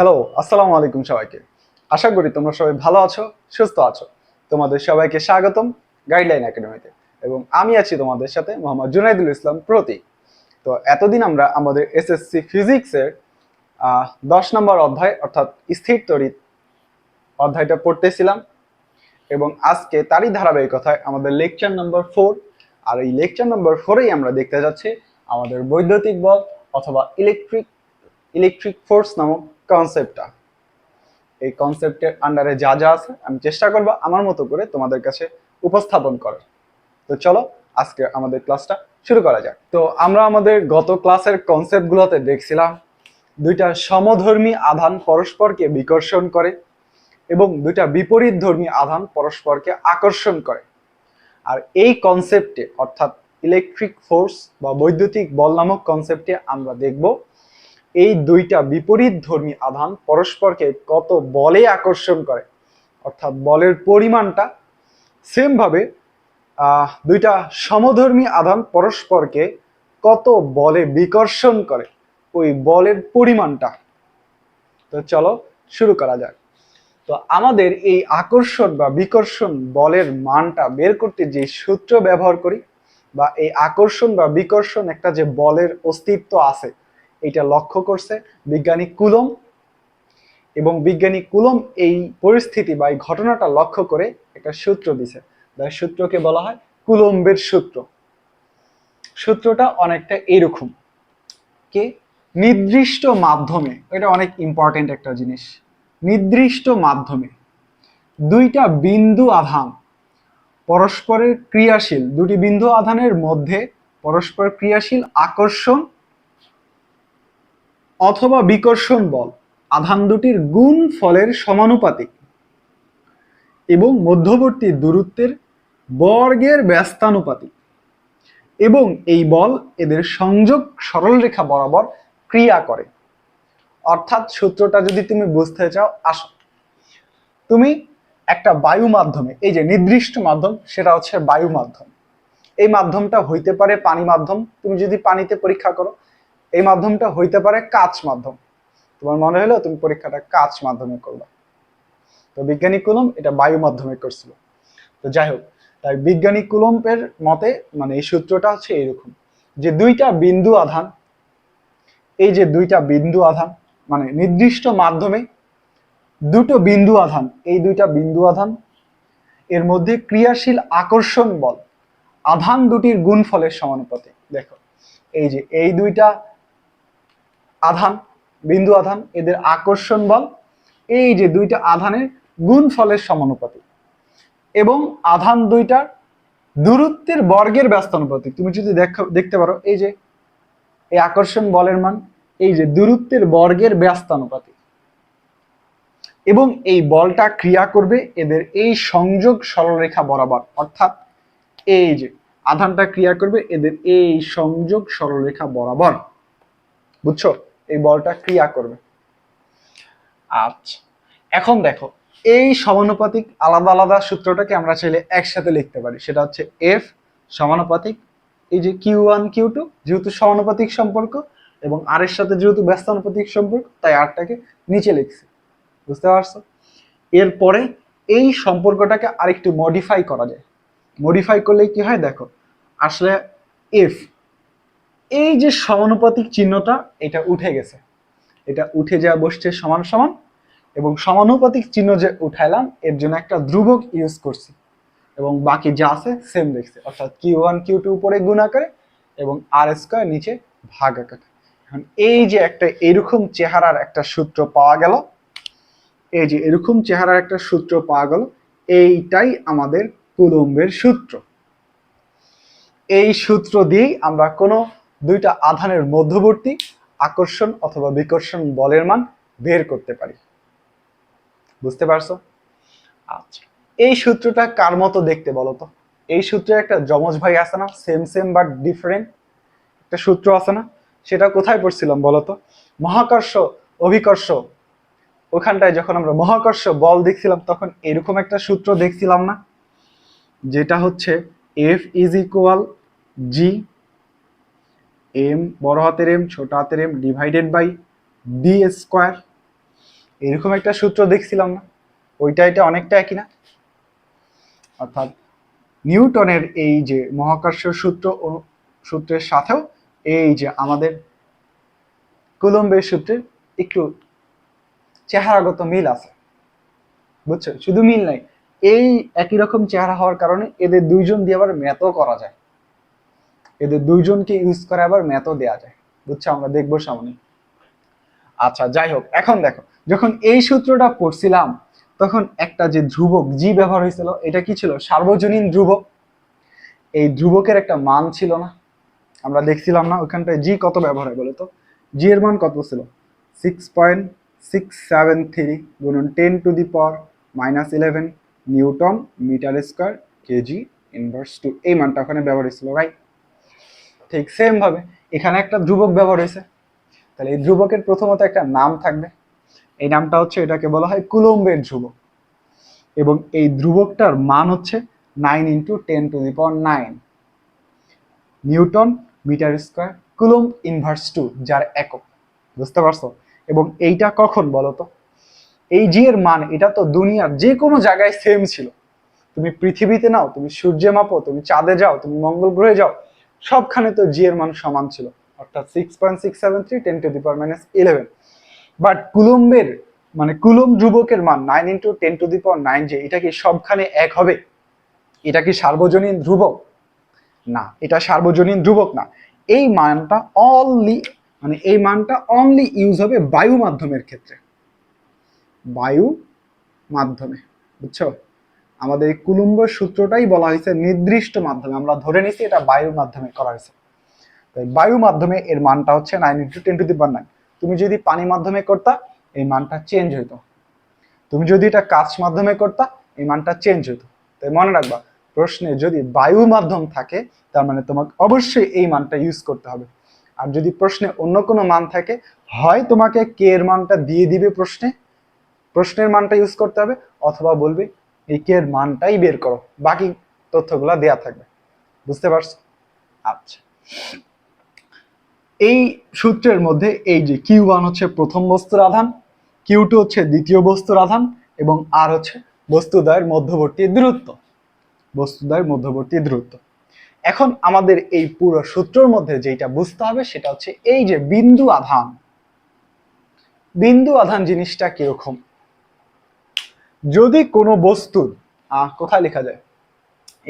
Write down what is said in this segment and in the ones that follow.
Hello আসসালামু আলাইকুম সবাইকে। আশা করি তোমরা সবাই ভালো আছো, সুস্থ আছো। তোমাদের সবাইকে স্বাগতম গাইডলাইন একাডেমিতে এবং আমি আছি তোমাদের সাথে মোহাম্মদ জুনাইদুল ইসলাম প্রতীক তো এতদিন আমরা আমাদের এসএসসি ফিজিক্সের দশ নম্বর অধ্যায়, অর্থাৎ স্থির তড়িৎ অধ্যায়টা পড়তেছিলাম। এবং আজকে তারই ধারাবাহিকতায় আমাদের লেকচার নম্বর ফোর আর এই লেকচার নম্বর ফোরেই আমরা দেখতে যাচ্ছি আমাদের বৈদ্যুতিক বল অথবা ইলেকট্রিক ইলেকট্রিক ফোর্স নামক কনসেপ্টটা এই কনসেপ্টের আন্ডারে যা যা আছে, আমি চেষ্টা করব আমার মতো করে তোমাদের কাছে উপস্থাপন করার। তো চলো, আজকে আমাদের ক্লাসটা শুরু করা যাক। তো আমরা আমাদের গত ক্লাসের কনসেপ্টগুলোতে দেখছিলাম, দুইটা সমধর্মী আধান পরস্পরকে বিকর্ষণ করে এবং দুইটা বিপরীত ধর্মী আধান পরস্পরকে আকর্ষণ করে। আর এই কনসেপ্টে অর্থাৎ ইলেকট্রিক ফোর্স বা বৈদ্যুতিক বল নামক কনসেপ্টে আমরা দেখব এই দুইটা বিপরীত ধর্মী আধান পরস্পরকে কত বলে আকর্ষণ করে? অর্থাৎ বলের পরিমাণটা সেমভাবে দুইটা সমধর্মী আধান পরস্পরকে কত বলে বিকর্ষণ করে? ওই বলের পরিমাণটা। তো চলো শুরু করা যাক। তো আমাদের এই আকর্ষণ বা বিকর্ষণ বলের মানটা বের করতে যে সূত্র ব্যবহার করি বা এই আকর্ষণ বা বিকর্ষণ একটা যে বলের অস্তিত্ব আছে এটা লক্ষ্য করছে বিজ্ঞানী কুলম এবং বিজ্ঞানী কুলম এই পরিস্থিতি বা এই ঘটনাটা লক্ষ্য করে একটা সূত্র দিছে। যার সূত্রকে বলা হয় কুলম্বের সূত্র। সূত্রটা অনেকটা এরকম। কে? নির্দিষ্ট মাধ্যমে, এটা অনেক ইম্পর্টেন্ট একটা জিনিস। নির্দিষ্ট মাধ্যমে দুইটা বিন্দু আধান পরস্পরের ক্রিয়াশীল, দুটি বিন্দু আধানের মধ্যে পরস্পর ক্রিয়াশীল, আকর্ষণ অথবা বিকর্ষণ বল, আধান দুটির গুণ ফলের সমানুপাতিক এবং মধ্যবর্তী দূরত্বের বর্গের ব্যস্তানুপাতিক এবং এই বল এদের সংযোগ সরলরেখা বরাবর ক্রিয়া করে। অর্থাৎ সূত্রটা যদি তুমি বুঝতে চাও, আসো। তুমি একটা বায়ু মাধ্যমে, এই যে নির্দিষ্ট মাধ্যম, সেটা হচ্ছে বায়ু মাধ্যম। এই মাধ্যমটা হইতে পারে পানি মাধ্যম। তুমি যদি পানিতে পরীক্ষা করো এই মাধ্যমটা হইতে পারে কাচ মাধ্যম। তোমার মনে হলো তুমি পরীক্ষাটা কাচ মাধ্যমে করবে তো বিজ্ঞানী কুলম এটা বায়ু মাধ্যমে করছিল। তো যাই হোক, তাই বিজ্ঞানী কুলম্বের মতে মানে এই সূত্রটা হচ্ছে এইরকম যে দুইটা বিন্দু আধান, এই যে দুইটা বিন্দু আধান মানে নির্দিষ্ট মাধ্যমে দুটো বিন্দু আধান, এই দুইটা বিন্দু আধান, এর মধ্যে ক্রিয়াশীল আকর্ষণ বল, আধান দুটির গুণফলের সমানুপাতিক দেখো, এই যে এই দুইটা আধান, বিন্দু আধান, এদের আকর্ষণ বল, এই যে দুইটা আধানের গুণফলের সমানুপাতিক এবং আধান দুইটার দূরত্বের বর্গের ব্যস্তানুপাতিক তুমি যদি দেখো দেখতে পারো, এই যে এই আকর্ষণ বলের মান, এই যে দূরত্বের বর্গের ব্যস্তানুপাতিক এবং এই বলটা ক্রিয়া করবে এদের এই সংযোগ সরলরেখা বরাবর। অর্থাৎ এই যে আধানটা ক্রিয়া করবে এদের এই সংযোগ সরলরেখা বরাবর। বুঝছ? এই বলটা ক্রিয়া করবে। আচ্ছা। এখন দেখো, এই সমানুপাতিক আলাদা আলাদা সূত্রটাকে আমরা চাইলে একসাথে লিখতে পারি। সেটা হচ্ছে এফ সমানুপাতিক, এই যে কিউ ওয়ান কিউ টু যেহেতু সমানুপাতিক সম্পর্ক এবং আর এর সাথে যেহেতু ব্যস্তানুপাতিক সম্পর্ক, তাই আরটাকে নিচে লিখছি। বুঝতে পারছ? এরপরে এই সম্পর্কটাকে আরেকটু মডিফাই করা যায়। মডিফাই করলে কি হয় দেখো, আসলে এফ এই যে সমানুপাতিক চিহ্নটা, এটা উঠে গেছে। এটা উঠে যা বসছে সমান সমান এবং সমানুপাতিক চিহ্ন যে উঠাইলাম, এর জন্য একটা ধ্রুবক ইউজ করছি। এবং বাকি যা আছে সেম দেখছে। অর্থাৎ কিউ ওয়ান কিউ টু উপরে গুণ আকারে এবং আর স্কোয়ার নিচে ভাগ আকারে। এখন এই যে একটা এরকম চেহারার একটা সূত্র পাওয়া গেল, এই যে এরকম চেহারার একটা সূত্র পাওয়া গেল, এইটাই আমাদের কুলম্বের সূত্র। এই সূত্র দিয়েই আমরা কোনো দুইটা আধানের মধ্যবর্তী আকর্ষণ অথবা বিকর্ষণ বলের মান বের করতে পারি। বুঝতে পারছ? আচ্ছা এই সূত্রটা কার মতো দেখতে বলো তো? এই সূত্রে একটা যমজ ভাই আছে না সেম সেম বাট ডিফারেন্ট একটা সূত্র আছে না, সেটা কোথায় পড়ছিলাম বলো তো? মহাকর্ষ, অভিকর্ষ। ওখানটায় যখন আমরা মহাকর্ষ বল দেখছিলাম, তখন এরকম একটা সূত্র দেখছিলাম না, যেটা হচ্ছে F is equal G M বড় হাতের এম ছোট হাতের M divided by B square এরকম একটা সূত্র দেখছিলাম না। ওইটা, এটা অনেকটা একই না? অর্থাৎ নিউটনের এই যে মহাকর্ষ সূত্র সূত্রের সাথেও এই যে আমাদের কুলম্বের সূত্রের একটু চেহারাগত মিল আছে। বুঝছ? শুধু মিল নাই। এই একই রকম চেহারা হওয়ার কারণে এদের দুইজন দিয়ে আবার ম্যাথও করা যায়। এদের দুইজনকে ইউজ করে আবার ম্যাথও দেওয়া যায়। বুঝছ? আমরা দেখব সামনে। আচ্ছা যাই হোক, এখন দেখো, যখন এই সূত্রটা পড়ছিলাম, তখন একটা যে ধ্রুবক জি ব্যবহার হয়েছিল, এটা কি ছিল? সার্বজনীন ধ্রুবক। এই ধ্রুবকের একটা মান ছিল না। আমরা দেখছিলাম না, ওখানটায় জি কত ব্যবহার হয় বলো তো? জি এর মান কত ছিল? Six point six seven three গুণন ten to the power minus eleven newton metre square KG inverse two এই মানটা ওখানে ব্যবহার হয়েছিল রাইট ঠিক সেম ভাবে। এখানে একটা ধ্রুবক ব্যবহার হয়েছে। তাহলে এই ধ্রুবকের প্রথমত একটা নাম থাকবে। এই নামটা হচ্ছে এটাকে বলা হয় কুলম্বের ধ্রুবক। এবং এই ধ্রুবকটার মান হচ্ছে nine into ten to the power nine newton metre square coulomb inverse two যার একক। বুঝতে পারছ? এবং এইটা কখন বলো তো? এই জি এর মান, এটা তো দুনিয়ার যে কোনো জায়গায় সেম ছিল। তুমি পৃথিবীতে নাও, তুমি সূর্যে মাপো, তুমি চাঁদে যাও, তুমি মঙ্গল গ্রহে যাও সবখানে তো জি এর মান সমান ছিল। অর্থাৎ six point six seven three ten to the power minus eleven but কুলম্বের মানে কুলম্ব ধ্রুবকের মান nine into ten to the power nine যে এটা কি সবখানে এক হবে? এটা কি সার্বজনীন ধ্রুবক? না, এটা সার্বজনীন ধ্রুবক না। এই মানটা অনলি মানে এই মানটা অনলি ইউজ হবে বায়ু মাধ্যমের ক্ষেত্রে। বায়ু মাধ্যমে, বুঝছ? আমাদের এই কুলুম্ব সূত্রটাই বলা হয়েছে নির্দিষ্ট মাধ্যমে। আমরা ধরে নিছি এটা বায়ুর মাধ্যমে করা হয়েছে। বায়ু মাধ্যমে এর মানটা হচ্ছে nine into ten to the power nine তুমি যদি পানি মাধ্যমে করতা, এই মানটা চেঞ্জ হইতো। তুমি যদি এটা কাচ মাধ্যমে করতা, এই মানটা চেঞ্জ হতো তাই মনে রাখবা, প্রশ্নে যদি বায়ু মাধ্যম থাকে, তার মানে তোমাকে অবশ্যই এই মানটা ইউজ করতে হবে। আর যদি প্রশ্নে অন্য কোনো মান থাকে, হয় তোমাকে কে এর মানটা দিয়ে দিবে প্রশ্নে? প্রশ্নের মানটা ইউজ করতে হবে, অথবা বলবে এর মানটাই বের করো। বাকি তথ্যগুলো দেয়া থাকবে। বুঝতে পারছ? আচ্ছা। এই সূত্রের মধ্যে এই যে কিউ ওয়ান হচ্ছে প্রথম বস্তুর আধান কিউ টু হচ্ছে দ্বিতীয় বস্তুর আধান, এবং আর হচ্ছে বস্তুদ্বয়ের মধ্যবর্তী দূরত্ব। বস্তুদ্বয়ের মধ্যবর্তী দূরত্ব। এখন আমাদের এই পুরো সূত্রের মধ্যে যেটা বুঝতে হবে, সেটা হচ্ছে এই যে বিন্দু আধান। বিন্দু আধান জিনিসটা কীরকম? যদি কোনো বস্তুর কোথায় লেখা যায়?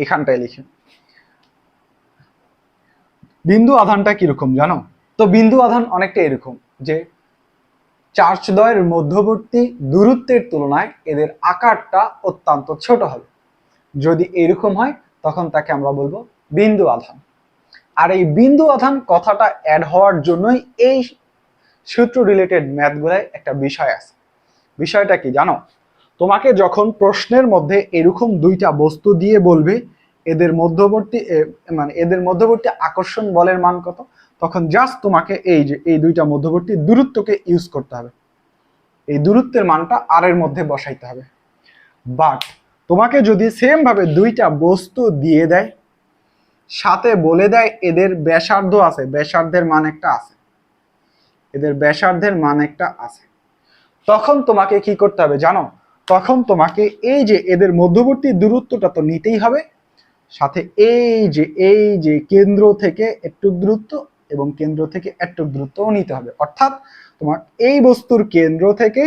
এখানটায় লিখে বিন্দু আধানটা কীরকম জানো? তো বিন্দু আধান অনেকটা এরকম যে চার্চদ্বয়ের মধ্যবর্তী দূরত্বের তুলনায় এদের আকারটা অত্যন্ত ছোট হবে। যদি এরকম হয়, তখন তাকে আমরা বলব বিন্দু আধান। আর এই বিন্দু আধান কথাটা অ্যাড হওয়ার জন্যই এই সূত্র রিলেটেড ম্যাথগুলায় একটা বিষয় আছে। বিষয়টা কি জানো? তোমাকে যখন প্রশ্নের মধ্যে এরকম দুইটা বস্তু দিয়ে বলবে, এদের মধ্যবর্তী মানে এদের মধ্যবর্তী আকর্ষণ বলের মান কত? তখন জাস্ট তোমাকে এই যে, এই দুইটা মধ্যবর্তী দূরত্বকে ইউজ করতে হবে। এই দূরত্বের মানটা আর এর মধ্যে বসাইতে হবে। বাট তোমাকে যদি সেম ভাবে দুইটা বস্তু দিয়ে দেয়, সাথে বলে দেয় এদের ব্যাসার্ধ আছে, ব্যাসার্ধের মান একটা আছে। এদের ব্যাসার্ধের মান একটা আছে। তখন তোমাকে কি করতে হবে জানো? তখন তোমাকে এই যে এদের মধ্যবর্তী দূরত্বটা তো নিতেই হবে, সাথে এই যে এই যে কেন্দ্র থেকে একটু দূরত্ব এবং কেন্দ্র থেকে একটু দূরত্বও নিতে হবে। অর্থাৎ তোমার এই বস্তুর কেন্দ্র থেকে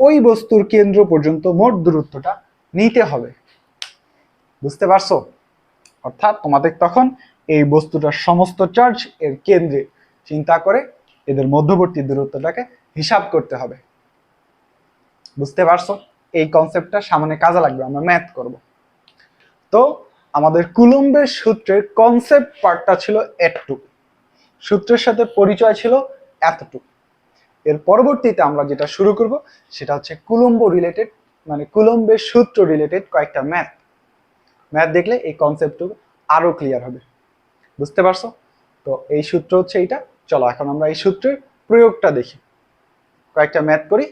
ওই বস্তুর কেন্দ্র পর্যন্ত মোট দূরত্বটা নিতে হবে। বুঝতে পারছ? অর্থাৎ তোমাদের তখন এই বস্তুটার সমস্ত চার্জ এর কেন্দ্রে চিন্তা করে এদের মধ্যবর্তী দূরত্বটাকে হিসাব করতে হবে। বুঝতে পারছ? এই কনসেপ্টটা সামনে কাজে লাগবে, আমরা ম্যাথ করব। তো আমাদের কুলম্বের সূত্রের কনসেপ্ট পার্টটা ছিল এতটুকু। সূত্রের সাথে পরিচয় ছিল এতটুকু। এর পরবর্তীতে আমরা যেটা শুরু করব, সেটা হচ্ছে কুলম্ব রিলেটেড মানে কুলম্বের সূত্র রিলেটেড কয়েকটা ম্যাথ ম্যাথ দেখলে এই কনসেপ্টটুকু আরও ক্লিয়ার হবে। বুঝতে পারছ? তো এই সূত্র হচ্ছে এইটা। চলো, এখন আমরা এই সূত্রের প্রয়োগটা দেখি। কয়েকটা ম্যাথ করি।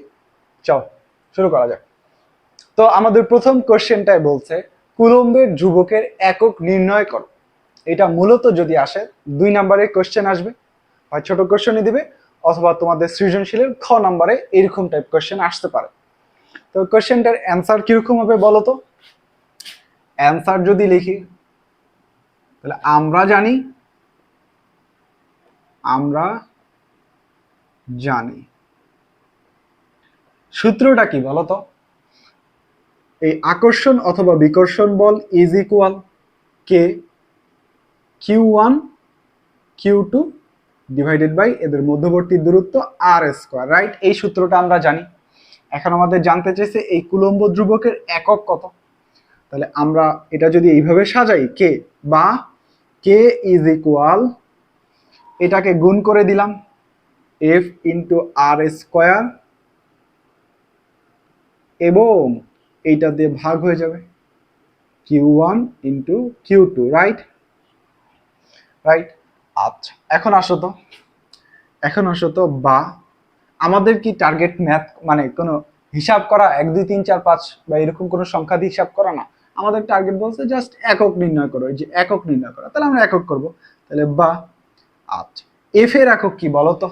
চলো, শুরু করা যাক। তো আমাদের প্রথম কোশ্চেনটাই বলছে, কুলম্বের ধ্রুবকের একক নির্ণয় করো। এটা মূলত যদি আসে, দুই নাম্বারের কোশ্চেন আসবে, হয় ছোট কোশ্চেনই দিবে, অথবা তোমাদের সৃজনশীলের খ নম্বরে এরকম টাইপ কোয়েশ্চেন আসতে পারে। তো কোয়েশ্চেনটার অ্যান্সার কীরকম হবে বলো তো? অ্যান্সার যদি লিখি, তাহলে আমরা জানি আমরা জানি। সূত্রটা কি বলো তো? এই আকর্ষণ অথবা বিকর্ষণ বল is equal K Q one Q two divided by এদের মধ্যবর্তী দূরত্ব আর স্কোয়ার রাইট এই সূত্রটা আমরা জানি। এখন আমাদের জানতে চাইছে এই কুলম্ব ধ্রুবকের একক কত? তাহলে আমরা এটা যদি এইভাবে সাজাই কে বা কে ইজ ইকুয়াল এটাকে গুণ করে দিলাম এফ ইন্টু আর স্কোয়ার এবং এইটা দিয়ে ভাগ হয়ে যাবে। Q one into Q two right right আচ্ছা এখন আসো তো। এখন আসো তো, বা আমাদের কি টার্গেট ম্যাথ মানে কোনো হিসাব করা এক, দুই, তিন, চার, পাঁচ বা এরকম কোনো সংখ্যা দিয়ে হিসাব করা না। আমাদের টার্গেট বলছে জাস্ট একক নির্ণয় করো যে একক নির্ণয় করা। তাহলে আমরা একক করব। তাহলে বা আচ্ছা এফ এর একক কি বলো তো?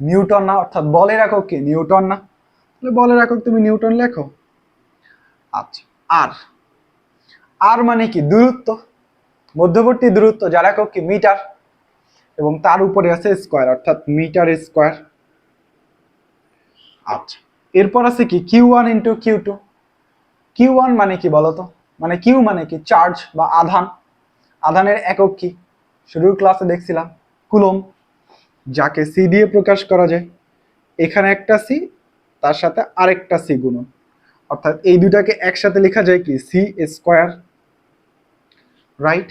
নিউটন না, অর্থাৎ বলের একক কি? নিউটন না। তাহলে বলের একক তুমি নিউটন লেখো। আচ্ছা আর। আর মানে কি? দূরত্ব। মধ্যবর্তী দূরত্ব যার একক কি? মিটার। এবং তার উপরে আছে স্কোয়ার, অর্থাৎ মিটার স্কোয়ার। আচ্ছা এরপর আছে কি? Q one into Q two. Q one মানে কি বলতো? মানে কিউ মানে কি? চার্জ বা আধান। আধানের একক কি? শুরুর ক্লাসে দেখছিলাম কুলম যাকে সি দিয়ে প্রকাশ করা যায়। এখানে একটা সি তার সাথে আরেকটা সি গুণন। অর্থাৎ এই দুটাকে একসাথে লেখা যায় কি? সি স্কোয়ার রাইট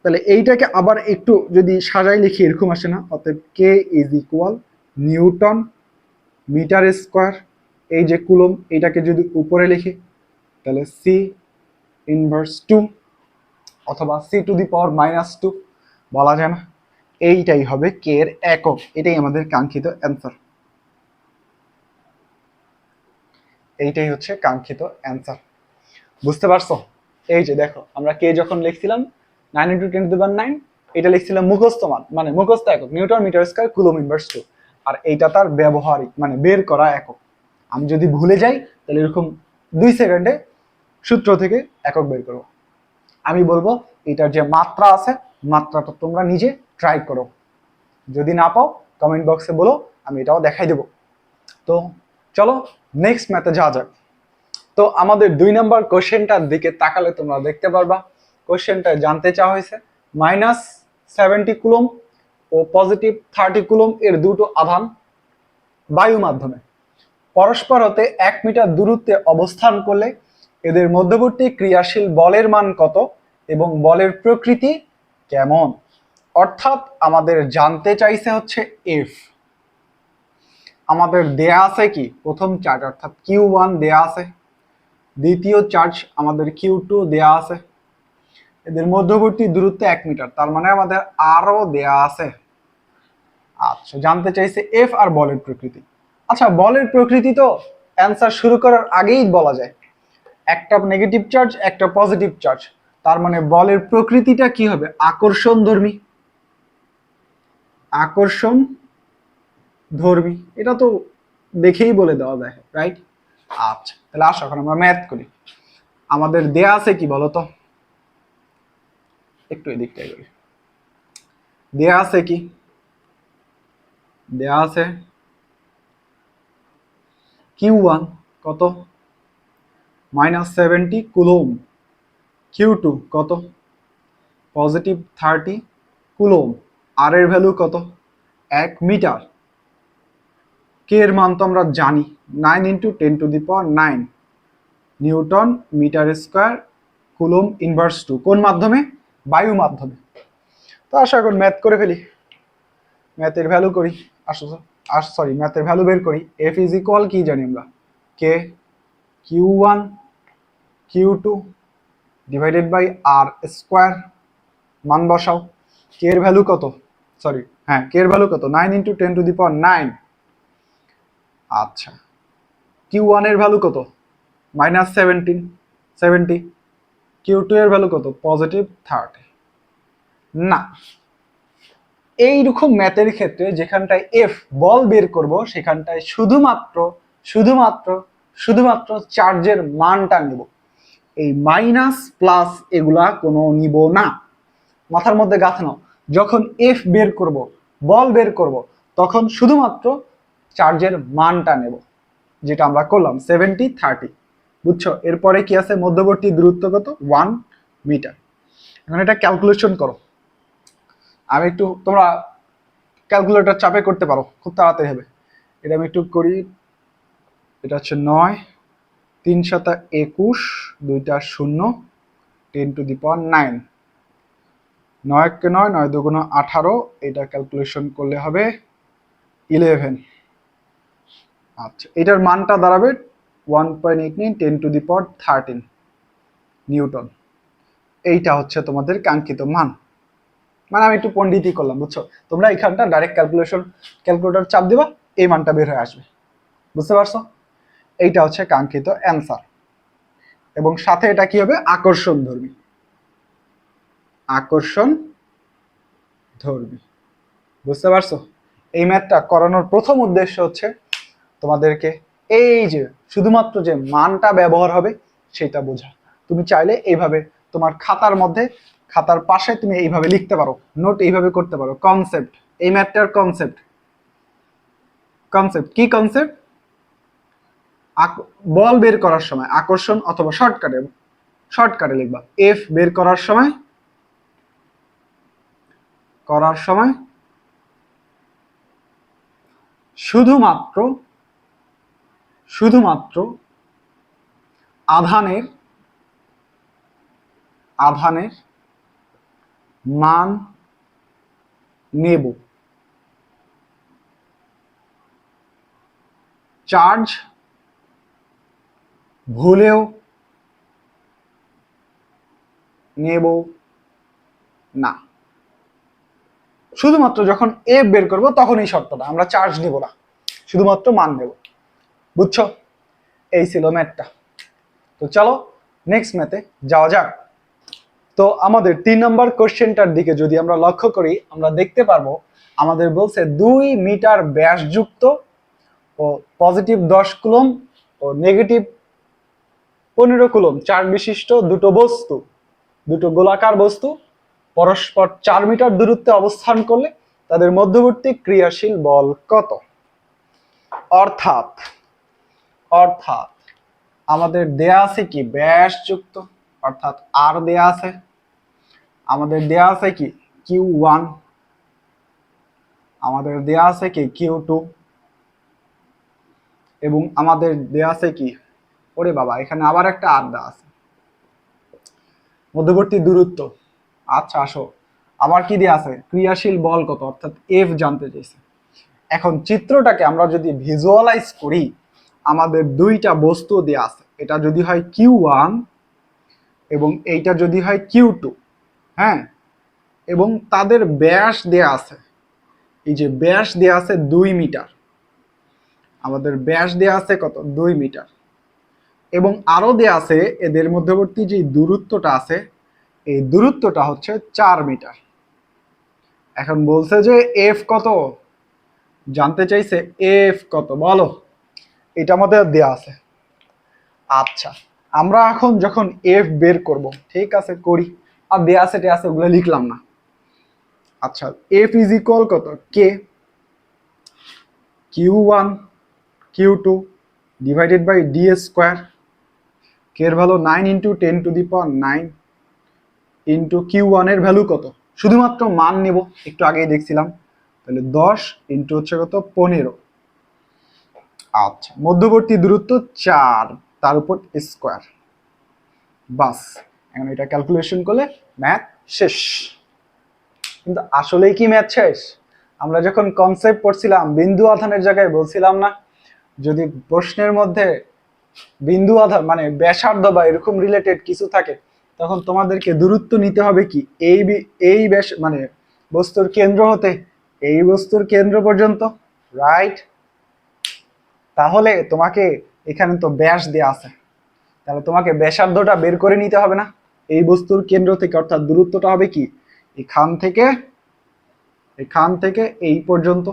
তাহলে এইটাকে আবার একটু যদি সাজাই লিখি, এরকম আসে না। অতএব K is equal newton metre square এই যে কুলম এইটাকে যদি উপরে লিখি, তাহলে সি ইনভার্স টু অথবা C to the power minus two বলা যায় না। এইটাই হবে কে এর একক। এটাই আমাদের কাঙ্ক্ষিত অ্যান্সার এইটাই হচ্ছে কাঙ্ক্ষিত অ্যান্সার বুঝতে পারছ? এই যে দেখো, আমরা কে যখন লিখছিলাম nine into ten to nine এটা লিখছিলাম মুখস্থ মান মানে মুখস্থ একক, newton metre square coulomb inverse two. আর এইটা তার ব্যবহারিক মানে বের করা একক। আমি যদি ভুলে যাই, তাহলে এরকম দুই সেকেন্ডে সূত্র থেকে একক বের করব। আমি বলব, এটার যে মাত্রা আছে, মাত্রাটা তোমরা নিজে ট্রাই করো। যদি না পাও কমেন্ট বক্সে বলো, আমি এটাও দেখাই দেবো। তো চলো নেক্সট ম্যাথে যাওয়া যাক। তো আমাদের দুই নম্বর কোশ্চেনটার দিকে তাকালে তোমরা দেখতে পারবা। কোশ্চেনটা জানতে চাওয়া হয়েছে মাইনাস সেভেন্টি কুলম ও পজিটিভ থার্টি কুলম এর দুটো আধান বায়ু মাধ্যমে পরস্পর হতে এক মিটার দূরত্বে অবস্থান করলে এদের মধ্যবর্তী ক্রিয়াশীল বলের মান কত এবং বলের প্রকৃতি কেমন? অর্থাৎ আমাদের জানতে চাইছে হচ্ছে এফ আমাদের দেয়া আছে কি? প্রথম চার্জ অর্থাৎ কিউ ওয়ান দেয়া আছে। দ্বিতীয় চার্জ আমাদের কিউ টু দেয়া আছে। এদের মধ্যবর্তী দূরত্ব এক মিটার, তার মানে আমাদের আরও দেয়া আছে। আচ্ছা জানতে চাইছে এফ আর বলের প্রকৃতি। আচ্ছা বলের প্রকৃতি তো অ্যান্সার শুরু করার আগেই বলা যায়। একটা নেগেটিভ চার্জ একটা পজিটিভ চার্জ তার মানে বলের প্রকৃতিটা কি হবে? আকর্ষণ ধর্মী আকর্ষণ ধর্মী, এটা তো দেখেই বলে দেওয়া যায় রাইট আচ্ছা তাহলে আসো, এখন আমরা ম্যাথ করি। আমাদের দেয়া আছে কি বলতো? একটু এদিকটাই করি দেয়া আছে কি? দেয়া আছে কিউ ওয়ান কত? Minus seventy coulomb. Q two কত? Positive thirty coulomb. আর এর ভ্যালু কত? এক মিটার। কে এর মান তো আমরা জানি। Nine into ten to the power nine newton metre square coulomb inverse two কোন মাধ্যমে? বায়ু মাধ্যমে। তো আশা এখন ম্যাথ করে ফেলি। ম্যাথের ভ্যালু করি। আসো আস সরি ম্যাথের ভ্যালু বের করি। এফ ইজ ইকুয়াল কি জানি আমরা? K Q one Q two divided by R square মান বসাও। কে এর ভ্যালু কত? সরি হ্যাঁ কে এর ভ্যালু কত? Nine into ten to the power nine আচ্ছা। কিউ ওয়ানের ভ্যালু কত? Minus seventeen seventy Q two এর ভ্যালু কত? পজিটিভ থার্টি না। এইরকম ম্যাথের ক্ষেত্রে যেখানটায় এফ বল বের করব, সেখানটায় শুধুমাত্র শুধুমাত্র শুধুমাত্র চার্জের মানটা নেব। এই মাইনাস প্লাস এগুলা কোনো নিব না। মাথার মধ্যে গাঁথানো যখন এফ বের করব, বল বের করব, তখন শুধুমাত্র চার্জের মানটা নেব, যেটা আমরা করলাম সেভেন্টি থার্টি বুঝছ? এরপরে কি আছে? মধ্যবর্তী দূরত্ব কত? ওয়ান মিটার এখন এটা ক্যালকুলেশন করো। আমি একটু, তোমরা ক্যালকুলেটর চাপে করতে পারো, খুব তাড়াতাড়ি হবে। এটা আমি একটু করি, এটা হচ্ছে নয়, তিন সাতা একুশ, দুইটা শূন্য ten to the power nine নয় কে নয় নয় দুগুণ আঠারো, এটা ক্যালকুলেশন করলে হবে ইলেভেন আচ্ছা এটার মানটা দাঁড়াবে one point eight nine ten to the power thirteen newton. এইটা হচ্ছে তোমাদের কাঙ্ক্ষিত মান। মানে আমি একটু পণ্ডিতই করলাম, বুঝছ? তোমরা এখানটা ডাইরেক্ট ক্যালকুলেশন ক্যালকুলেটর চাপ দিবা, এই মানটা বের হয়ে আসবে। বুঝতে পারছ? এইটা হচ্ছে কাঙ্ক্ষিত অ্যান্সার এবং সাথে এটা কি হবে? আকর্ষণ ধর্মী। আকর্ষণ ধর্মী। বুঝতে পারছ? এই ম্যাথটা করানোর প্রথম উদ্দেশ্য হচ্ছে তোমাদেরকে এই যে শুধুমাত্র যে মানটা ব্যবহার হবে সেটা বোঝা। তুমি চাইলে এইভাবে তোমার খাতার মধ্যে, খাতার পাশে তুমি এইভাবে লিখতে পারো। নোট এইভাবে করতে পারো। কনসেপ্ট এই ম্যাথটার কনসেপ্ট কনসেপ্ট কি কনসেপ্ট বল বের করার সময়, আকর্ষণ অথবা শর্টকাটে শর্টকাটে লিখবা। এফ বের করার সময় করার সময়, শুধুমাত্র শুধুমাত্র আধানের আধানের মান নেব। চার্জ ভুলেও নেব না। শুধুমাত্র যখন এফ বের করব তখন এই শর্তটা, আমরা চার্জ নিব না, শুধুমাত্র মান নেব। বুঝছ? এই ছিল ম্যাথটা। তো চলো নেক্সট ম্যাথে যাওয়া যাক। তো আমাদের তিন নম্বর কোশ্চেনটার দিকে যদি আমরা লক্ষ্য করি, আমরা দেখতে পারব, আমাদের বলছে দুই মিটার ব্যাসযুক্ত ও পজিটিভ দশ কুলম ও নেগেটিভ পনেরো কুলম, চার বিশিষ্ট দুটো বস্তু। দুটো গোলাকার বস্তু, পরস্পর চার মিটার দূরত্বে অবস্থান করলে তাদের মধ্যবর্তী ক্রিয়াশীল বল কত? অর্থাৎ অর্থাৎ আমাদের দেয়া আছে কি? ব্যাসযুক্ত। অর্থাৎ আর দেয়া আছে। আমাদের দেয়া আছে কি? Q one. আমাদের দেয়া আছে কি? Q two. এবং আমাদের দেয়া আছে কি? ওরে বাবা, এখানে আবার একটা আর দেওয়া আছে। মধ্যবর্তী দূরত্ব। আচ্ছা আসো। আবার কি দেয়া আছে? ক্রিয়াশীল বল কত? অর্থাৎ এফ জানতে চাইছে। এখন চিত্রটাকে আমরা যদি ভিজুয়ালাইজ করি আমাদের দুইটা বস্তু দেয়া আছে। এটা যদি হয় কিউ ওয়ান এবং এইটা যদি হয় কিউ টু হ্যাঁ? এবং তাদের ব্যাস দেয়া আছে। এই যে ব্যাস দেয়া আছে দুই মিটার। আমাদের ব্যাস দেয়া আছে কত? দুই মিটার। এবং আরও দেয়া আছে, এদের মধ্যবর্তী যে দূরত্বটা আছে, এই দূরত্বটা হচ্ছে চার মিটার। এখন বলছে যে এফ কত? জানতে চাইছে এফ কত? বলো। এটা আমাদের দেয়া আছে। আচ্ছা আমরা এখন যখন এফ বের করব, ঠিক আছে, করি। আর দেয়া আছে আছে, ওগুলো লিখলাম না। আচ্ছা এফ ইজ ইকুয়াল কত? K Q one Q two divided by D square K এর value nine into ten to the power nine into Q ওয়ানের ভ্যালু কত? শুধুমাত্র মান নেব, একটু আগেই দেখছিলাম। তাহলে দশ ইন্টু হচ্ছে কত? পনেরো। আচ্ছা মধ্যবর্তী দূরত্ব চার, তার উপর স্কোয়ার বাস, এখন এটা ক্যালকুলেশন করলে ম্যাথ শেষ। কিন্তু আসলেই কি ম্যাথ শেষ? আমরা যখন কনসেপ্ট পড়ছিলাম, বিন্দু আধানের জায়গায় বলছিলাম না, যদি প্রশ্নের মধ্যে বিন্দু আধার মানে ব্যাসার্ধ বা এরকম রিলেটেড কিছু থাকে, তখন তোমাদেরকে দূরত্ব নিতে হবে কি? এই এই ব্যাস মানে বস্তুর কেন্দ্র হতে, এই বস্তুর কেন্দ্র পর্যন্ত রাইট তাহলে তোমাকে এখানে তো ব্যাস দেয়া আছে। তাহলে তোমাকে ব্যাসার্ধটা বের করে নিতে হবে না? এই বস্তুর কেন্দ্র থেকে, অর্থাৎ দূরত্বটা হবে কি? এখান থেকে এখান থেকে এই পর্যন্ত।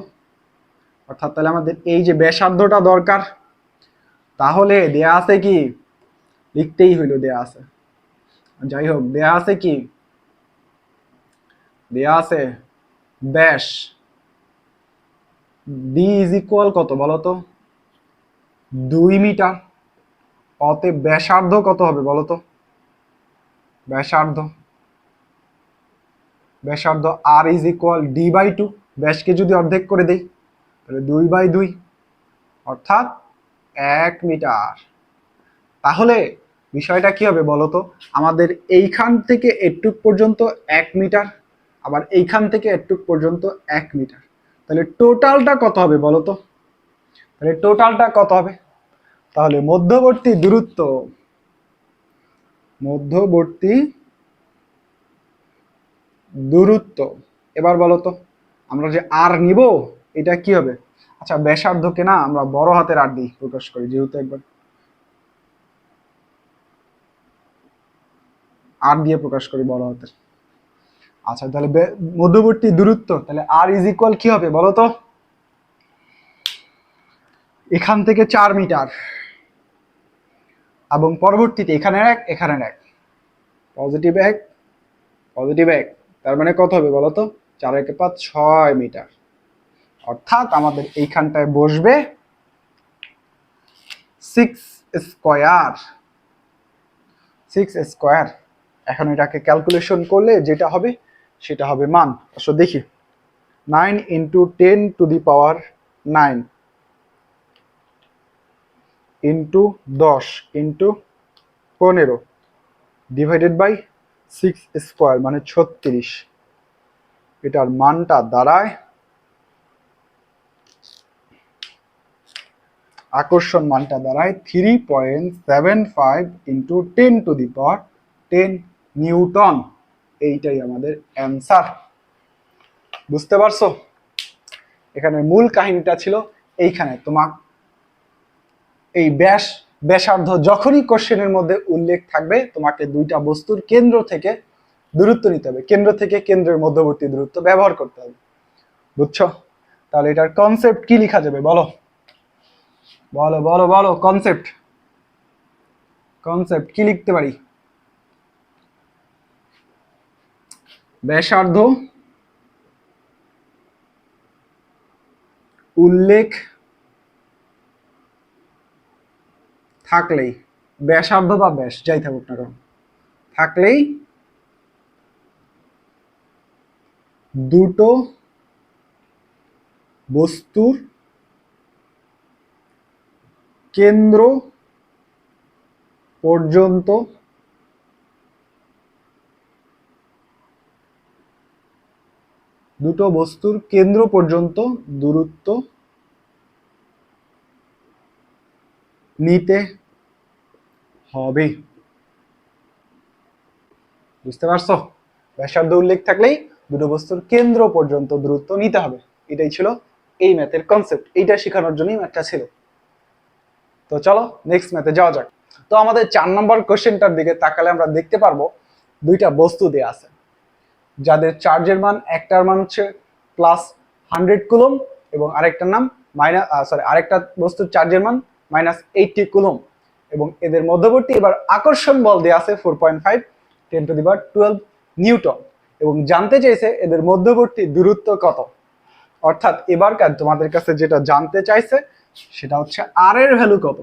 অর্থাৎ তাহলে আমাদের এই যে ব্যাসার্ধটা দরকার, তাহলে দেয়া আছে কি? লিখতেই হইল দেয়া আছে। যাই হোক, দেয়া আছে কি? দেয়া আছে ব্যাস। ডি ইজ ইকুয়াল কত বলো তো দুই মিটার। অতএব ব্যাসার্ধ কত হবে বলো তো? ব্যাসার্ধ। ব্যাসার্ধ R is equal D by two ব্যাসকে যদি অর্ধেক করে দেই, তাহলে দুই বাই দুই। অর্থাৎ এক মিটার। তাহলে বিষয়টা কি হবে বলো তো? আমাদের এইখান থেকে এটুক পর্যন্ত এক মিটার, আবার এইখান থেকে এটুক পর্যন্ত এক মিটার। তাহলে টোটালটা কত হবে বলো তো? তাহলে টোটালটা কত হবে? তাহলে মধ্যবর্তী দূরত্ব মধ্যবর্তী দূরত্ব, এবার বলো তো, আমরা যে আর নিব, এটা কি হবে? আচ্ছা ব্যাসার্ধকে না আমরা বড় হাতের আর দিই প্রকাশ করি, যেহেতু একবার আর দিয়ে প্রকাশ করি বড় হাতের। আচ্ছা তাহলে মধ্যবর্তী দূরত্ব, তাহলে আর ইজ ইকুয়াল কি হবে বলো তো? এখান থেকে চার মিটার। এবং পরবর্তীতে এখানে এক এখানে এক। পজিটিভ এক পজিটিভ এক। তার মানে কত হবে বলো তো? চার একে পাঁচ, ছয় মিটার। অর্থাৎ আমাদের এইখানটায় বসবে সিক্স স্কোয়ার সিক্স স্কোয়ার এখন এটাকে ক্যালকুলেশন করলে যেটা হবে, সেটা হবে মান। আসলে দেখি। Nine into ten to the power nine into দশ ইন্টু পনেরো ডিভাইডেড বাই সিক্স স্কোয়ার মানে ছত্রিশ। এটার মানটা দাঁড়ায় আকর্ষণ মানটা দাঁড়ায় three point seven five into ten to the power ten newton এইটাই আমাদের অ্যান্সার বুঝতে পারছ? এখানে মূল কাহিনীটা ছিল এইখানে। তোমার এই ব্যাস, ব্যাসার্ধ যখনই কোশ্চেনের মধ্যে উল্লেখ থাকবে, তোমাকে দুইটা বস্তুর কেন্দ্র থেকে দূরত্ব নিতে হবে। কেন্দ্র থেকে কেন্দ্রের মধ্যবর্তী দূরত্ব ব্যবহার করতে হবে। বুঝছ? তাহলে এটার কনসেপ্ট কি লেখা যাবে বলো? বলো বলো বলো কনসেপ্ট কনসেপ্ট কি লিখতে পারি? ব্যাসার্ধ উল্লেখ থাকলেই, ব্যাসার্ধ বা ব্যাস, যাই থাকুক না কেন, থাকলেই দুটো বস্তুর কেন্দ্র পর্যন্ত দুটো বস্তুর কেন্দ্র পর্যন্ত দূরত্ব নিতে হবে। বুঝতে পারছ? ব্যাসার্ধ উল্লেখ থাকলেই দুটো বস্তুর কেন্দ্র পর্যন্ত দূরত্ব নিতে হবে। এটাই ছিল এই ম্যাথের কনসেপ্ট এইটা শেখানোর জন্যই ম্যাথটা ছিল। তো চলো নেক্সট ম্যাথে যাওয়া যাক। তো আমাদের চার নম্বর কোশ্চেনটার দিকে তাকালে আমরা দেখতে পারব দুইটা বস্তু দেয়া আছে। যাদের চার্জের মান একটার মান হচ্ছে প্লাস হান্ড্রেড কুলম এবং আরেকটার নাম মাইনাস সরি আরেকটা বস্তুর চার্জের মান মাইনাস এইটটি কুলম। এবং এদের মধ্যবর্তী এবার আকর্ষণ বল দেওয়া আছে four point five, ten to the bar twelve newton. এবং জানতে চাইছে এদের মধ্যবর্তী দূরত্ব কত। অর্থাৎ এবার এবারকার তোমাদের কাছে যেটা জানতে চাইছে, সেটা হচ্ছে আর এর ভ্যালু কত।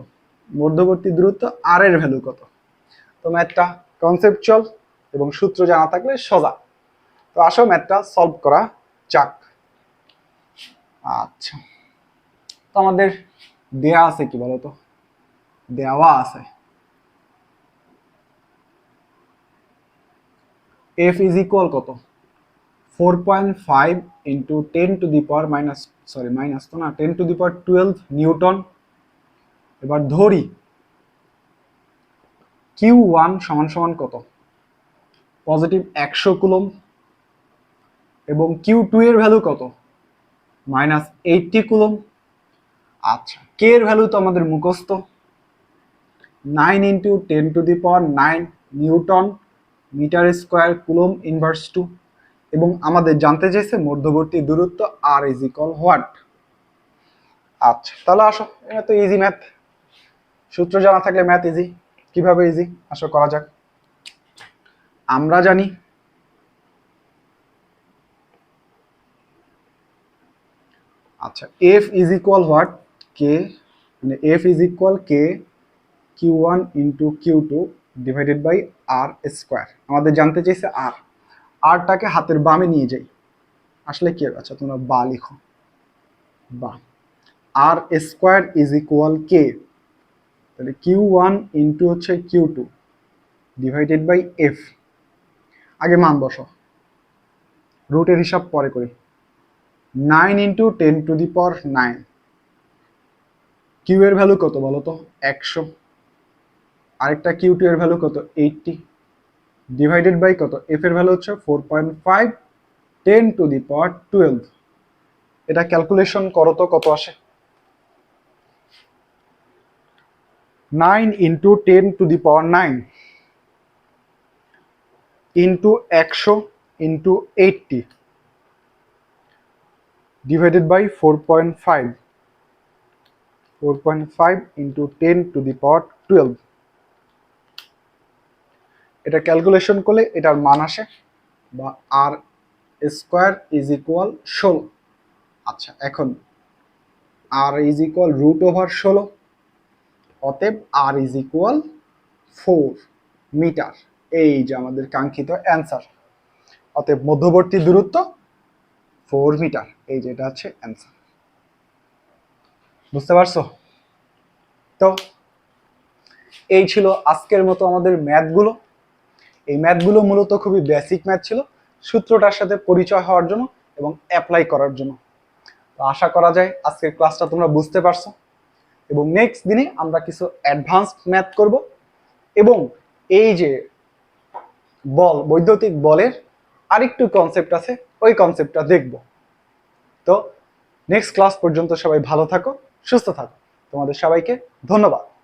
মধ্যবর্তী দূরত্ব আর এর ভ্যালু কত। তো ম্যাথটা কনসেপচুয়াল এবং সূত্র জানা থাকলে সোজা। তো আসো ম্যাথটা সলভ করা যাক। আচ্ছা। তো আমাদের দেয়া আছে কি বলতো দেওয়া আছে। এফ ইজ ইকুয়াল কত? Four point five into ten to the power minus sorry minus তো না ten to the power twelve newton এবার ধরি। কিউ ওয়ান সমান সমান কত? পজিটিভ একশো কুলম। এবং কিউ টু এর ভ্যালু কত? Minus eighty coulomb. আচ্ছা কে এর ভ্যালু তো আমাদের মুখস্থ? Nine into ten to the power nine newton metre square coulomb inverse two এবং আমাদের জানতে চাইছে মধ্যবর্তী দূরত্ব আর ইজ ইকল হোয়াট আচ্ছা তাহলে আসো, এটা তো ইজি ম্যাথ সূত্র জানা থাকলে ম্যাথ ইজি কীভাবে ইজি আসো, করা যাক। আমরা জানি আচ্ছা F is equal what K মানে F is equal K Q one into Q two divided by R square আমাদের জানতে চাইছে আর আরটাকে হাতের বামে নিয়ে যাই। আসলে কি? আচ্ছা তোমরা বা লিখো। বা। R square is equal K তাহলে কিউ ওয়ান ইন্টু হচ্ছে Q two divided by F আগে মান বসো। রুটের হিসাব পরে করি। Nine into ten to the power nine Q এর ভ্যালু কত বলো তো একশো। আরেকটা কিউ টু এর ভ্যালু কত? এইটটি ডিভাইডেড বাই কত? এফ এর ভ্যালু হচ্ছে four point five ten to the power twelve এটা ক্যালকুলেশন করো তো কত আসে? Nine into ten to the power nine into একশো into eighty divided by four point five four point five into ten to the power twelve এটা calculation করলে এটার মান আসে বা আর স্কোয়ার ইজ ইকুয়াল ষোলো। আচ্ছা এখন R is equal root over ষোলো, অতএব R is equal four metre এই যে আমাদের কাঙ্ক্ষিত অ্যান্সার অতএব মধ্যবর্তী দূরত্ব ফোর মিটার এই যে এটা হচ্ছে অ্যান্সার বুঝতে পারছ? তো এই ছিল আজকের মতো আমাদের ম্যাথগুলো। এই ম্যাথগুলো মূলত খুবই বেসিক ম্যাথ ছিল। সূত্রটার সাথে পরিচয় হওয়ার জন্য এবং অ্যাপ্লাই করার জন্য। তো আশা করা যায় আজকের ক্লাসটা তোমরা বুঝতে পারছ। এবং নেক্সট দিনে আমরা কিছু অ্যাডভান্সড ম্যাথ করব এবং এই যে বল, বৈদ্যুতিক বলের আরেকটু কনসেপ্ট আছে, ওই কনসেপ্টটা দেখব। তো নেক্সট ক্লাস পর্যন্ত সবাই ভালো থাকো। সুস্থ থাকো। তোমাদের সবাইকে ধন্যবাদ।